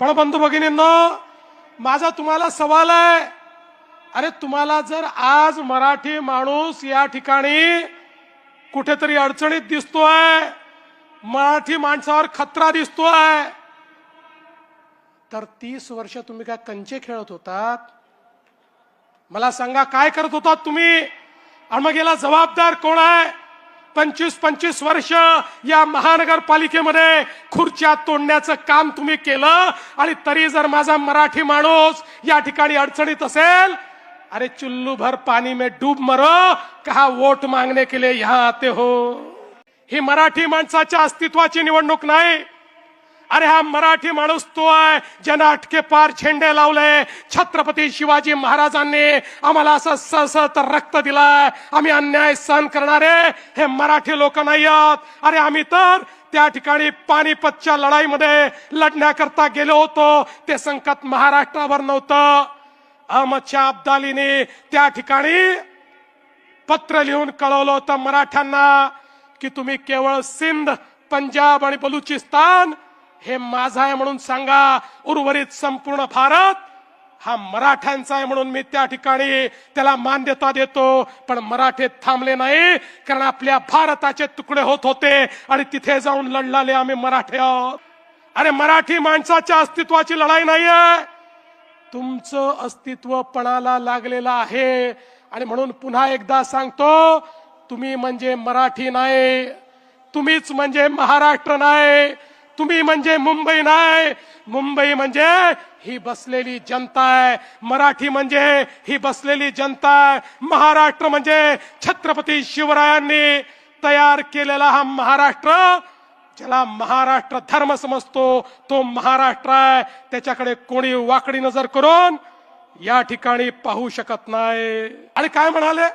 पण बंधू भगिनींनो माझा तुम्हाला सवाल आहे. अरे तुम्हाला जर आज मराठी माणूस या ठिकाणी कुठेतरी अडचणीत दिसतोय मराठी माणसावर खतरा दिसतोय तर तीस वर्ष तुम्ही काय कंचे खेळत होतात? मला सांगा काय करत होतात तुम्ही? आणि मग याला जबाबदार कोण आहे? पंचवीस पंचवीस वर्ष या महानगरपालिकेमध्ये खुर्च्या तोडण्याचं काम तुम्ही केलं आणि तरी जर माझा मराठी माणूस या ठिकाणी अडचणीत असेल अरे चुल्लू भर पाणी में डूब मरो कहा वोट मागणे केले लिए यहाँ आते हो? ही मराठी माणसाच्या अस्तित्वाची निवडणूक नाही. अरे हा मराठी माणूस तो आहे ज्यानं अटके पार झेंडे लावले. छत्रपती शिवाजी महाराजांनी आम्हाला असं सळसळत रक्त दिलाय. आम्ही अन्याय सहन करणारे हे मराठी लोक नाही आहोत अरे आम्ही तर त्या ठिकाणी पानिपतच्या लढाईमध्ये लढण्याकरता गेलो होतो. ते संकट महाराष्ट्रावर नव्हतं. अहमदच्या अब्दालीने त्या ठिकाणी पत्र लिहून कळवलं होतं मराठ्यांना की तुम्ही केवळ सिंध पंजाब आणि बलुचिस्तान हे माझा आहे म्हणून सांगा उर्वरित संपूर्ण भारत हा मराठ्यांचा आहे म्हणून मी त्या ठिकाणी त्याला मान्यता देतो. पण मराठे थांबले नाही कारण आपल्या भारताचे तुकडे होत होते आणि तिथे जाऊन लढलाले आम्ही मराठे आहोत. अरे मराठी माणसाच्या अस्तित्वाची लढाई नाहीये. तुमचं अस्तित्व पणाला लागलेलं आहे. आणि म्हणून पुन्हा एकदा सांगतो तुम्ही म्हणजे मराठी नाही तुम्हीच म्हणजे महाराष्ट्र नाही. तुम्ही म्हणजे मुंबई नाही. मुंबई म्हणजे ही बसलेली जनता आहे. मराठी म्हणजे ही बसलेली जनता आहे. महाराष्ट्र म्हणजे छत्रपती शिवरायांनी तयार केलेला हा महाराष्ट्र ज्याला महाराष्ट्र धर्म समजतो तो महाराष्ट्र आहे. त्याच्याकडे कोणी वाकडी नजर करून या ठिकाणी पाहू शकत नाही. आणि काय म्हणाले?